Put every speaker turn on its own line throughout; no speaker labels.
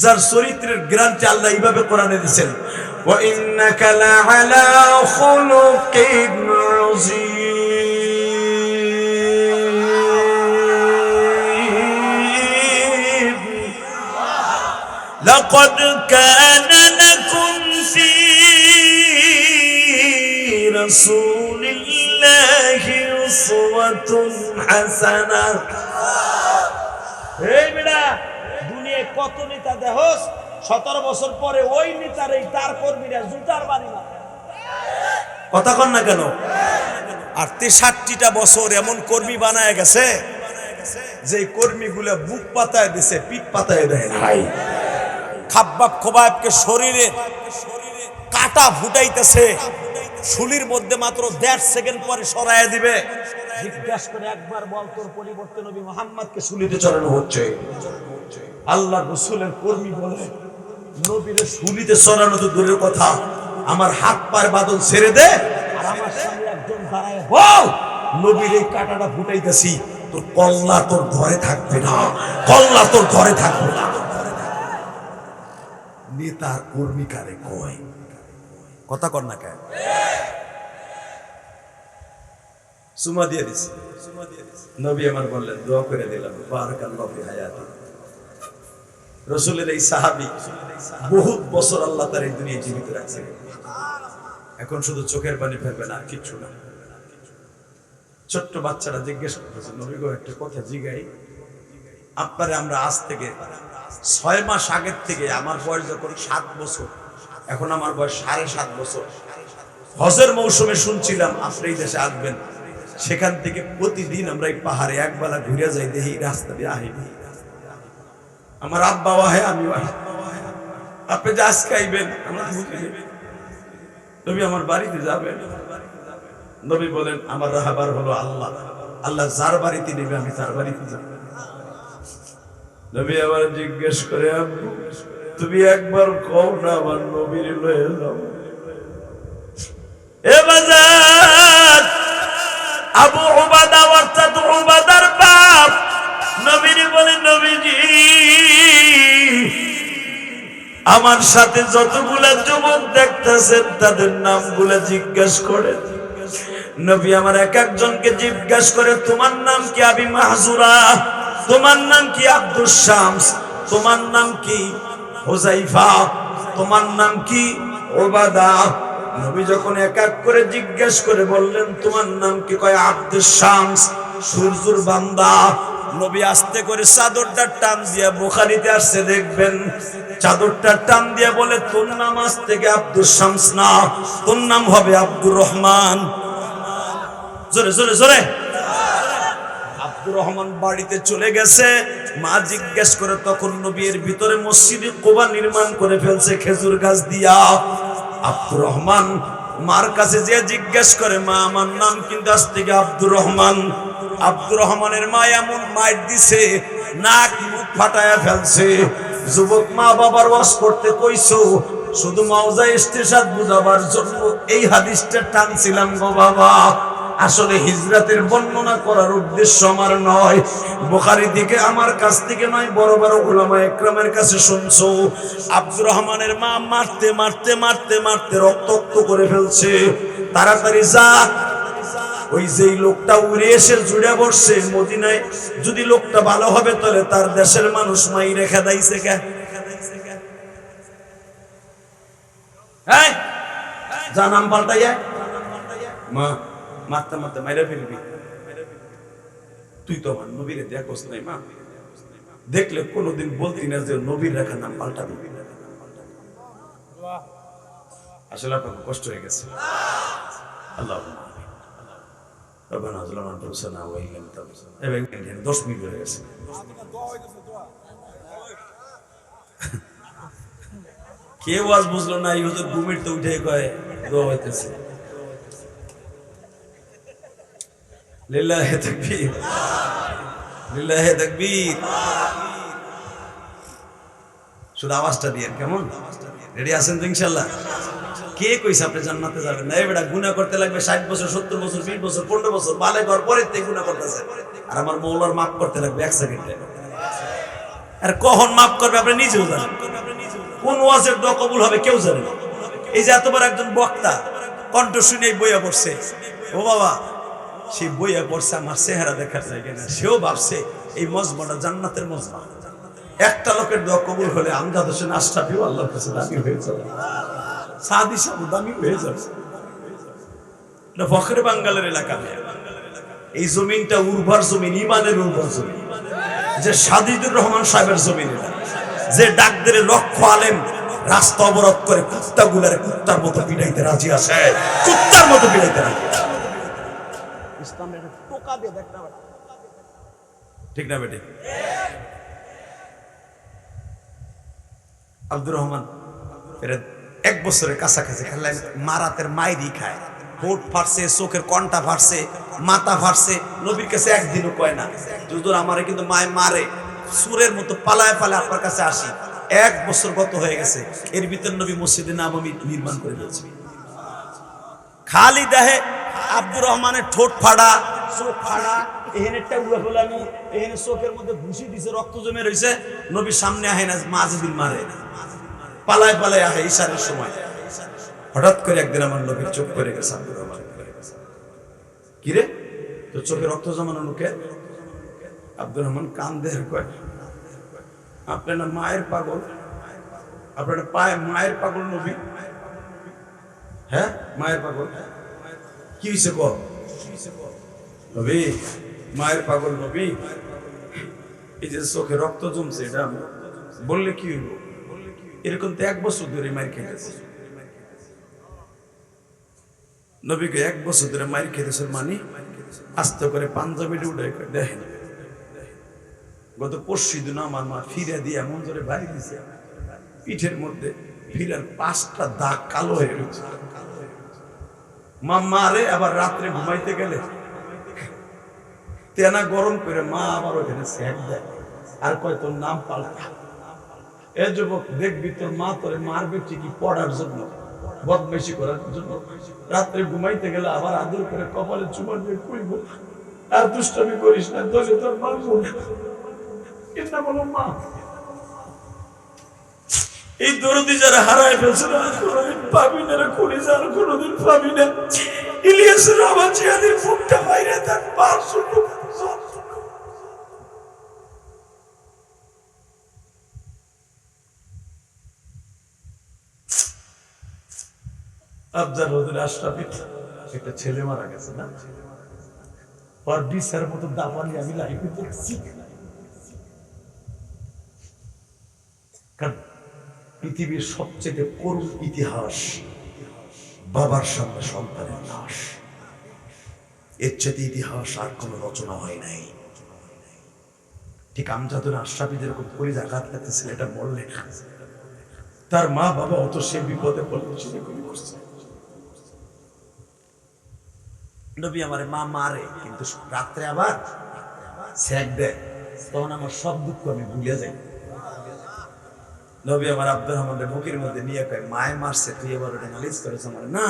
যার চরিত্রের গ্রান্টি আল্লাহ এইভাবে কোরআনে দিয়েছেন وإنك لعلى خلق عظيم لقد كان لكم في رسول الله أسوة حسنة
এই বেটা দুনিয়ায় কত নেতা দেহস? সতেরো বছর পরে ওই নেতার এই তার কর্মীরা জুতার বাড়ি না
কথা কন না কেন? আর তেষট্টিটা বছর এমন কর্মী বানায় গেছে যে কর্মীগুলো বুক পাতায় দিছে পিঠ পাতায় দেয় নাই। খাব্বাব খোবাবকে শরীরে কাটা ফুটাইতেছে শুলির মধ্যে মাত্র দেড় সেকেন্ড পরে সরায় দিবে।
জিজ্ঞাসা করে একবার বল তোর পরিবর্তে নবী মোহাম্মদকে
শুলিতে চড়ানো হচ্ছে। আল্লাহ রসুলের কর্মী বলে, নবীরে শুলিতে চড়ানো তো দূরের কথা। আমার হাত পায়ের বাদল ছেড়ে দে,
আর
কাটাটা ফুটাইতেছি। তোর না তোর ঘরে নেতার কথা না সুমা নবী আমার বললেন, দোয়া করে দিলাম, বারাকাল্লাহু ফি হায়াতি। রসুলের এই সাহাবী বহুত বছর আল্লাহ তার এই দুনিয়ায় জীবিত রাখছে। এখন শুধু চোখের পানি ফেলবে না কিচ্ছু না। ছোট্ট বাচ্চারা জিজ্ঞেস করতেছে, নবী গো, একটা কথা জিগাই। আপনারে আমরা আজ থেকে ছয় মাস আগের থেকে আমার বয়স যখন সাত বছর, এখন আমার বয়স সাড়ে সাত বছর। হজের মৌসুমে শুনছিলাম, আপনি এই দেশে আসবেন। সেখান থেকে প্রতিদিন আমরা এই পাহাড়ে একবেলা ঘুরে যাই, দেখি রাস্তা দিয়ে আহিনি আমার আব্বা ওয়াহে আমি ওয়াহে আপনি যে আজকে আইবেন নবী আমার বাড়িতে যাবেন। নবী বলেন, আমার রাহাবার হলো আল্লাহ। আল্লাহ যার বাড়িতে নেবে, আমি তার বাড়িতে যাব। নবী আবার জিজ্ঞেস করে, আব্বু, তুমি একবার কও না আমার নবীর লয়ে যাও। আবু উবাদা অর্থাৎ নবীর বলে নবীজি, আমার সাথে যতগুলা যুবক দেখতেছেন, তাদের নামগুলা জিজ্ঞেস করে নবী আমার এক একজনকে জিজ্ঞেস করে, তোমার নাম কি আবি মাহজুরা? তোমার নাম কি আব্দুল শামস? তোমার নাম কি হোজাইফা? তোমার নাম কি ওবাদা? নবী যখন এক এক করে জিজ্ঞেস করে বললেন, তোমার নাম কি কয় আব্দুল শামস? সূর্যুর বান্দা? নবী আস্তে করে চাদরটা টান দিয়া বুখারিতে আসছে, দেখবেন চাদরটা টান দিয়া বলে, তোর নাম আজ থেকে আব্দুল শামস না, তোর নাম হবে আব্দুর রহমান। জোরে জোরে জোরে। আব্দুর রহমান বাড়িতে চলে গেছে, মা জিজ্ঞেস করে, তখন নবীর ভিতরে মসজিদে কোবা নির্মাণ করে ফেলছে খেজুর গাছ দিয়া। আব্দুর রহমান মার কাছে যে জিজ্ঞেস করে, মা, আমার নাম কিন্তু আজ থেকে আব্দুর রহমান। আব্দুর রহমানের মা এমন মাইট দিছে, নাক মুখ ফাটায়া ফেলছে। যুবক মা বাবার ওয়াশ করতে কইছো, শুধু মাওজা ইস্তেসাদ বুঝাবার জন্য এই হাদিসটা টানছিলাম গো বাবা। আসলে হিজরাতের বর্ণনা করার উদ্দেশ্য আমার নয়। বোখারি দিকে আমার কাছ থেকে নয়, বড় বড় উলামা একরামের কাছে শুনছো। আব্দুর রহমানের মা মারতে মারতে মারতে মারতে রক্তাক্ত করে ফেলছে। তাড়াতাড়ি যা ওই যেই লোকটা উড়ে এসে জুড়ে বসছে মদিনায়, যদি লোকটা ভালো হবে তাহলে তার দেশের মানুষ মাই রেখা দাইছে কে যা নাম পাল্টাইয়া। মা, মারতে মারতে মাইরা ফেলবি। তুই তো আমার নবীরে দেখোস নাই, মা। দেখলে কোনোদিন বলতি না যে নবীর রেখার নাম পাল্টাবি। আসলে আপনার কষ্ট হয়ে গেছে। আল্লাহ। ওয়া ইল্লাম এবং 10 মিনিট হয়ে গেছে। কে ওয়াজ বুঝলো না ইউ তো ঘুমির তো উঠে কয় দোয়া হইতেছে। লিল্লাহি তাকবীর। লিল্লাহি তাকবীর। শুধু আওয়াজটা দিয়ে কেমন? রেডি আছেন তো ইনশাআল্লাহ কে কইছে আপনি জান্নাতে যাবেন? না এবারে গুনাহ করতে লাগবে 60 বছর 70 বছর 20 বছর 15 বছর, বালে ঘর পরে তে গুনাহ করতেছে। আর আমার মৌলার মাফ করতে লাগবে এক সেকেন্ডে আর কখন মাফ করবে আপনি নিজেও জানেন। কোন ওয়াজের দোয়া কবুল হবে কেউ জানে না। এই যে এতবার একজন বক্তা কণ্ঠ শুনে বইয়া পড়ছে। ও বাবা, সে বইয়া পড়ছে, আমার চেহারা দেখার জায়গা না সেও ভাবছে, এই মজমাটা জান্নাতের মজমা। একটা লোকের দোয়া কবুল হলে আমজাদ হোসেন আশরাফিও আল্লাহর কাছে দামি হয়ে যাবে। সাদি সাবু হয়ে যাবে। এটা ফখরে বাঙ্গালের এলাকা এই জমিনটা উর্বর জমিন ইমানের উর্বর জমিন। যে সাদিদুর রহমান সাহেবের জমিন এটা। যে ডাকদের লক্ষ আলেম রাস্তা অবরোধ করে কুত্তা গুলারে কুত্তার মতো পিড়াইতে রাজি আছে। কুত্তার মতো পিড়াইতে রাজি। ঠিক না বেটি? আব্দুর রহমান এরা এক বছরের কাছাকাছি খেললেন মারাতের মাইরি খায় ঠোঁট ফাটছে, চোখের কন্টা ফাটছে, মাথা ফাটছে, নবীর কাছে একদিনও কয় না। যদুর আমারে কিন্তু মায় মারে, সুরের মতো পালায় পালায় আপনার কাছে আসি। এক বছর গত হয়ে গেছে, এর ভিতর নবী মসজিদে নাম আমি নির্মাণ করে দিয়েছি। খালি দেহে আব্দুর রহমানের ঠোঁট ফাড়া,
চোখ ফাড়া এখানে একটা উড়ে এখানে চোখের মধ্যে ঘুষি দিছে, রক্ত জমে রয়েছে
নবীর সামনে আহে না দিন মারে। পালায় পালায় আহে ইশারের সময়। হঠাৎ করে একদিন আমার নবীর চোখ করে গেছে কিরে তোর চোখে রক্ত জমানো লোকে? আব্দুর রহমান কান দেহের কয়, আপনার মায়ের পাগল? আপনার পায়ে মায়ের পাগল নবী? হ্যাঁ মায়ের পাগল। কি হয়েছে কর নবী, মায়ের পাগল নবী? এই যে চোখে রক্ত জমছে, এটা বললে কি হইব? এরকম তো এক বছর ধরে মায়ের খেতেছে। নবীকে এক বছর ধরে মায়ের খেতেছে মানে আস্তে করে পাঞ্জাবিটা উঠে কয়, দেখেন। গত পরশু দিন আমার মা ফিরে দিয়ে এমন ধরে বাড়ি দিছে পিঠের মধ্যে ফিরার পাঁচটা দাগ কালো হয়ে রয়েছে। মা মারে আবার রাত্রে ঘুমাইতে গেলে? তেনা গরম করে মা আবার ওখানে স্যাক দেয়। আর কয় তোর নাম পাল্টা। এ যুবক দেখবি তোর মা তোরে মারবে ঠিকই পড়ার জন্য বদমেশি করার জন্য। রাত্রে ঘুমাইতে গেলে আবার আদর করে কপালে চুমা দিয়ে কইব, আর দুষ্টামি করিস না দোষে তোর মারবো এটা বলো মা। এই দরদি যারা হারায় ফেলছে পাবি না খুলি যার কোনোদিন পাবি না। ইলিয়াসের আবার জিয়াদের ফুটটা বাইরে তার পার আফজাল একটা ছেলে মারা গেছে না? মতো দামানি আমি লাইফে দেখছি। পৃথিবীর সবচেয়ে করুণ ইতিহাস বাবার সামনে সন্তানের নাশ এর চেয়ে ইতিহাস আর কোনো রচনা হয় নাই। ঠিক আমজাদুর আশরাফি যেরকম করি আঘাত লাগতে ছেলেটা মরলে তার মা বাবা অত সে বিপদে পড়লে করছে। নবী আমার মা মারে, কিন্তু রাত্রে আবার স্যাক দেয়। তখন আমার সব দুঃখ আমি ভুলে যাই। নবী আমার আব্দুর রহমানের বুকের মধ্যে নিয়ে কয়, মায় মারছে, তুই এবার ওটা নালিশ করেছ? আমার, না,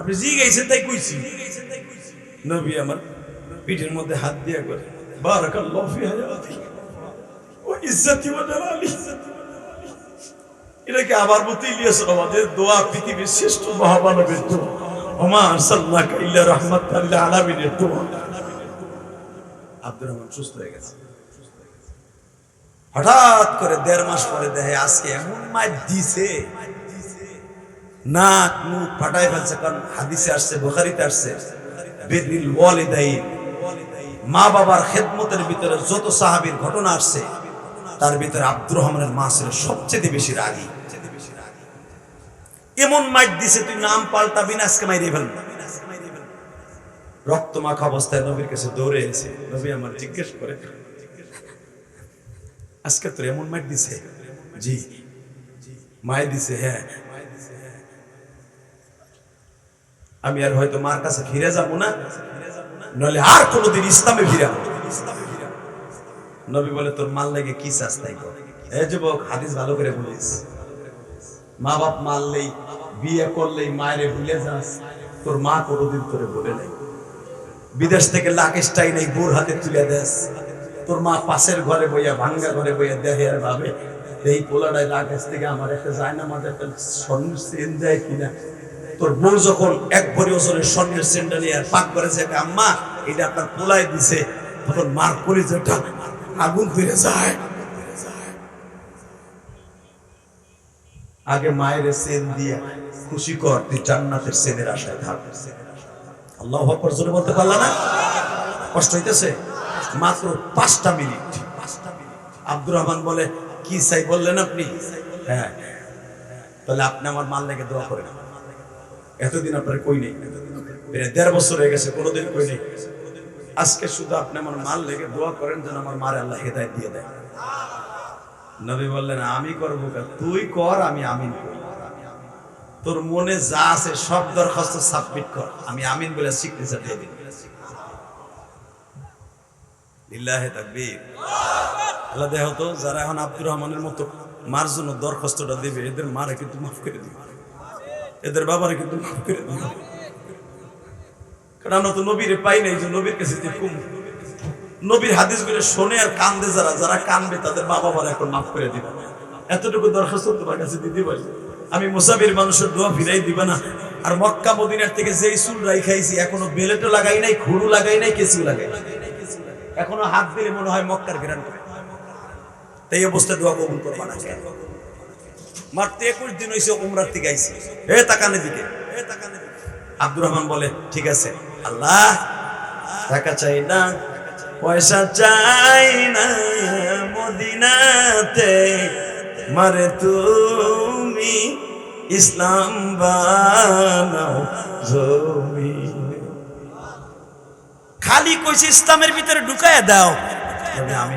আপনি জি গাইছেন তাই কইছি। নবী আমার পিঠের মধ্যে হাত দিয়ে করে বারাকাল্লাহু ফি হায়াতি ওয়া ইজ্জতি ওয়া এটাকে আবার বলতে ইলিয়াস আমাদের দোয়া পৃথিবীর শ্রেষ্ঠ মহামানবের দোয়া। আব্দুর রহমান সুস্থ হয়ে গেছে। হঠাৎ করে দেড় মাস পরে দেখে আজকে নাক ফেলছে, কারণ হাদিসে আসছে, বোখারিতে আসছে মা বাবার খেদমতের ভিতরে যত সাহাবীর ঘটনা আসছে, তার ভিতরে আব্দুর রহমানের মা ছিল সবচেয়ে বেশি রাগী। এমন মাইট দিছে, তুই নাম পাল্টাবি না, আজকে মাইরে ফেলবি। রক্ত মাখা অবস্থায় নবীর কাছে দৌড়ে এসে নবী আমার জিজ্ঞেস করে, আজকে তোর এমন মাইট দিছে? জি। মায় দিছে হ্যাঁ। আমি আর হয়তো মার কাছে ফিরে যাব না নলে আর কোনোদিন ইসলামে ফিরে আসব। নবী বলে, তোর মাল লেগে কি চাস তাই যুবক, হাদিস ভালো করে বলিস। মা বাপ মারলেই, বিয়ে করলেই মায়েরে ভুলে যাস, তোর মা কোনোদিন তোরে বলে নাই। বিদেশ থেকে লাকেশটাই নেই বোর হাতে তুলে দেস। তোর মা পাশের ঘরে বইয়া, ভাঙ্গা ঘরে বইয়া দেখে আর ভাবে, এই পোলাটাই কাছ থেকে আমার একটা যায় না আমাদের একটা স্বর্ণের চেন দেয় কিনা? তোর বউ যখন এক ভরি ওজনের স্বর্ণের চেনটা নিয়ে আর পাক করেছে একটা আম্মা, এটা আপনার পোলায় দিছে। তখন মার পরিচয়টা আগুন ফিরে যায়। আগে মায়ের সেন দিয়ে খুশি কর, তুই জান্নাতের সেনের আশায় থাক। আল্লাহ আকবর জোরে বলতে পারলা না? কষ্ট হইতেছে? মাত্র পাঁচটা মিনিট। আব্দুর রহমান বলে, কি চাই বললেন আপনি? হ্যাঁ। তাহলে আপনি আমার মাল লেগে দোয়া করেন। এতদিন আপনার কই নেই? দেড় বছর হয়ে গেছে, কোনোদিন কই নেই। আজকে শুধু আপনি আমার মাল লেগে দোয়া করেন যেন আমার মারে আল্লাহ হেদায় দিয়ে দেয়। নবী বললেন, আমি করব তুই কর, আমি আমিন করি। তোর মনে যা আছে সব দরখাস্ত সাবমিট কর। আমি আমিন বলে সিগনেচার দিয়ে রহমানের মতো মার জন্য দরখাস্তটা দেবে, এদের মারে কিন্তু মাফ করে দিবে। এদের কিন্তু মাফ করে কারণ তো নবীরে পাই নাই যে নবীর কাছে নবীর হাদিসগুলো শোনে আর কান্দে যারা যারা কানবে তাদের মা বাবার এখন মাফ করে দিবে। এতটুকু দরখাস্ত তোমার কাছে দিতে পারি। আমি মুসাফির মানুষের দোয়া ফিরাই দিবে না। আর মক্কা মদিনার থেকে যেই চুল রাই খাইছি, এখনও বেলেটও লাগাই নাই খুরু লাগাই নাই, কেঁচিও লাগাই এখনও হাত দিলে মনে হয় মক্কার ঘেরান করে। তাই অবস্থায় দোয়া কবুল করবা না মাত্র একুশ দিন হয়েছে উমরার থেকে আইছি। হে তাকানে দিকে। হে তাকানে দিকে। আব্দুর রহমান বলে, ঠিক আছে, আল্লাহ টাকা চাই না পয়সা চাই না মদিনাতে। মারে তুমি ইসলাম বানাও জমি খালি কইছে ইসলামের ভিতরে ঢুকায় দাও। আমি